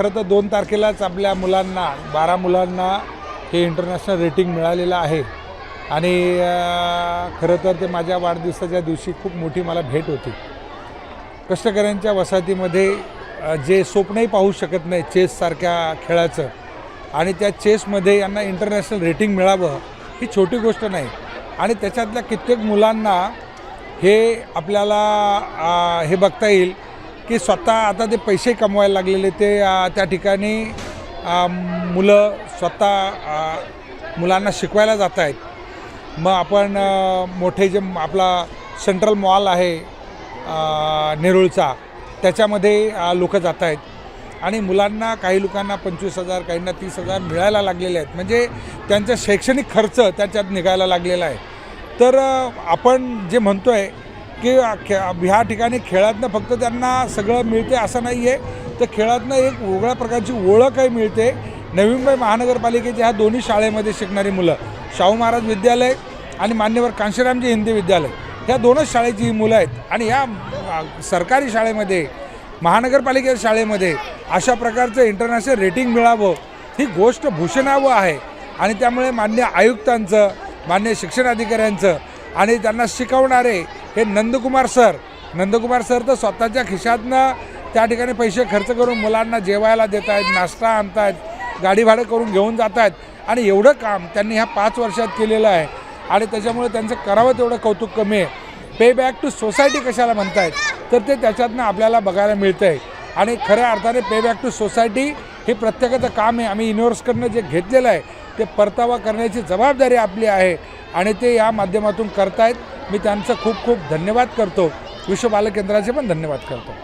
खरं तर दोन तारखेलाच आपल्या मुलांना बारा मुलांना हे इंटरनॅशनल रेटिंग मिळालेलं आहे. आणि खरं तर ते माझ्या वाढदिवसाच्या दिवशी खूप मोठी मला भेट होती. कष्टकऱ्यांच्या वसाहतीमध्ये जे स्वप्नही पाहू शकत नाही चेससारख्या खेळाचं आणि त्या चेसमध्ये यांना इंटरनॅशनल रेटिंग मिळावं ही छोटी गोष्ट नाही. आणि त्याच्यातल्या कित्येक मुलांना हे आपल्याला हे बघता येईल की स्वतः आता ते पैसे कमवायला लागलेले ते त्या ठिकाणी मुलं स्वतः मुलांना शिकवायला जात आहेत. मग आपण मोठे जे आपला सेंट्रल मॉल आहे नेरुळचा त्याच्यामध्ये लोक जात आहेत. आणि मुलांना काही लोकांना पंचवीस हजार काहींना तीस हजार मिळायला लागलेले आहेत. म्हणजे त्यांचा शैक्षणिक खर्च त्याच्यात निघायला लागलेला आहे. तर आपण जे म्हणतो आहे की खे ह्या ठिकाणी खेळातनं फक्त त्यांना सगळं मिळते असं नाही आहे तर खेळातनं एक वेगळ्या प्रकारची ओळखही मिळते. नवी मुंबई महानगरपालिकेच्या ह्या दोन्ही शाळेमध्ये शिकणारी मुलं शाहू महाराज विद्यालय आणि मान्यवर कांशीरामजी हिंदी विद्यालय ह्या दोनच शाळेची ही मुलं आहेत. आणि ह्या सरकारी शाळेमध्ये महानगरपालिकेच्या शाळेमध्ये अशा प्रकारचं इंटरनॅशनल रेटिंग मिळावं ही गोष्ट भूषणावं आहे. आणि त्यामुळे मान्य आयुक्तांचं मान्य शिक्षण अधिकाऱ्यांचं आणि त्यांना शिकवणारे हे नंदकुमार सर. नंदकुमार सर तर स्वतःच्या खिशातनं त्या ठिकाणी पैसे खर्च करून मुलांना जेवायला देत आहेत नाश्ता आणत आहेत गाडी भाडं करून घेऊन जात आहेत आणि एवढं काम त्यांनी ह्या पाच वर्षात केलेलं आहे. आणि त्याच्यामुळे त्यांचं करावं तेवढं कौतुक कमी आहे. पे बॅक टू सोसायटी कशाला म्हणतायत? तर ते त्याच्यातनं आपल्याला बघायला मिळतं आहे आणि खऱ्या अर्थाने पे बॅक टू सोसायटी हे प्रत्येकाचं काम आहे. आम्ही युनिव्हर्सकडनं जे घेतलेलं आहे ते परतावा करण्याची जबाबदारी आपली आहे. आणि ते या माध्यमातून करतायत. मी त्यांचं खूप खूप धन्यवाद करतो. विश्व बालकेंद्राचे पण धन्यवाद करतो.